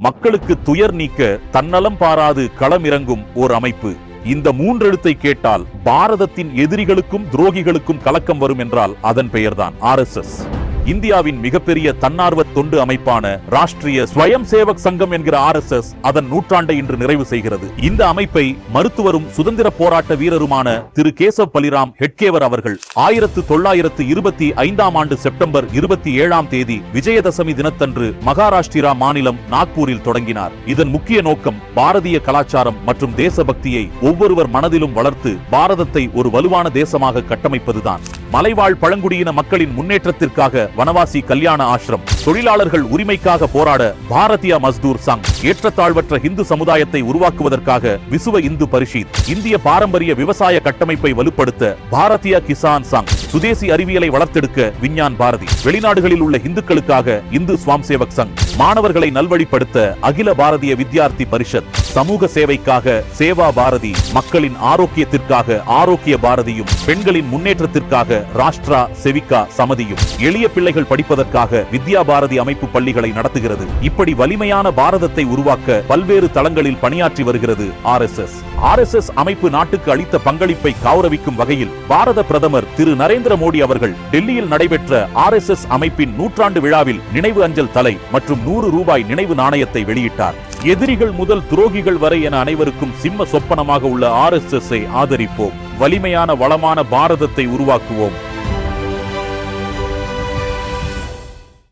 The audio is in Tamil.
மக்களுக்கு துயர் நீக்க தன்னலம் பாராது களமிறங்கும் ஓர் அமைப்பு. இந்த மூன்றெழுத்தை கேட்டால் பாரதத்தின் எதிரிகளுக்கும் துரோகிகளுக்கும் கலக்கம் வரும் என்றால் அதன் பெயர்தான் ஆர்எஸ்எஸ் இந்தியாவின் மிகப்பெரிய தன்னார்வ தொண்டு அமைப்பான ராஷ்டிரிய ஸ்வயம் சேவக் சங்கம் என்கிற ஆர் எஸ் எஸ் அதன் நூற்றாண்டை இன்று நிறைவு செய்கிறது. இந்த அமைப்பை மருத்துவரும் சுதந்திர போராட்ட வீரருமான திரு கேசவ் பலிராம் ஹெட்கேவர் அவர்கள் ஆயிரத்து தொள்ளாயிரத்து இருபத்தி ஐந்தாம் ஆண்டு செப்டம்பர் இருபத்தி ஏழாம் தேதி விஜயதசமி தினத்தன்று மகாராஷ்டிரா மாநிலம் நாக்பூரில் தொடங்கினார். இதன் முக்கிய நோக்கம் பாரதிய கலாச்சாரம் மற்றும் தேசபக்தியை ஒவ்வொருவர் மனதிலும் வளர்த்து பாரதத்தை ஒரு வலுவான தேசமாக கட்டமைப்பதுதான். மலைவாழ் பழங்குடியின மக்களின் முன்னேற்றத்திற்காக வனவாசி கல்யாண ஆசிரம். தொழிலாளர்கள் உரிமைக்காக போராட பாரதிய மஸ்தூர் சங் ஏற்றத்தாழ்வற்ற இந்து சமுதாயத்தை உருவாக்குவதற்காக விசுவ இந்து பரிஷித் இந்திய பாரம்பரிய விவசாய கட்டமைப்பை வலுப்படுத்த பாரதிய கிசான் சங் சுதேசி அறிவியலை வளர்த்தெடுக்க விஞ்ஞான் பாரதி. வெளிநாடுகளில் உள்ள இந்துக்களுக்காக இந்து சுவாம் சேவக் சங் மாணவர்களை நல்வழிப்படுத்த அகில பாரதிய வித்யார்த்தி பரிஷத் சமூக சேவைக்காக சேவா பாரதி மக்களின் ஆரோக்கியத்திற்காக ஆரோக்கிய பாரதியும் பெண்களின் முன்னேற்றத்திற்காக ராஷ்டிரா செவிகா சமதியும் எளிய பிள்ளைகள் படிப்பதற்காக வித்யா பாரதி அமைப்பு பள்ளிகளை நடத்துகிறது. இப்படி வலிமையான பாரதத்தை உருவாக்க பல்வேறு தளங்களில் பணியாற்றி வருகிறது R S S. R S S அமைப்பு நாட்டுக்கு அளித்த பங்களிப்பை கௌரவிக்கும் வகையில் பாரத பிரதமர் திரு நரேந்திர மோடி அவர்கள் டெல்லியில் நடைபெற்ற ஆர் எஸ் எஸ் அமைப்பின் நூற்றாண்டு விழாவில் நினைவு அஞ்சல் தலை மற்றும் நூறு ரூபாய் நினைவு நாணயத்தை வெளியிட்டார். எதிரிகள் முதல் துரோகிகள் வரை என அனைவருக்கும் சிம்ம சொப்பனமாக உள்ள ஆர் எஸ் எஸ் ஆதரிப்போம். வலிமையான வளமான பாரதத்தை உருவாக்குவோம்.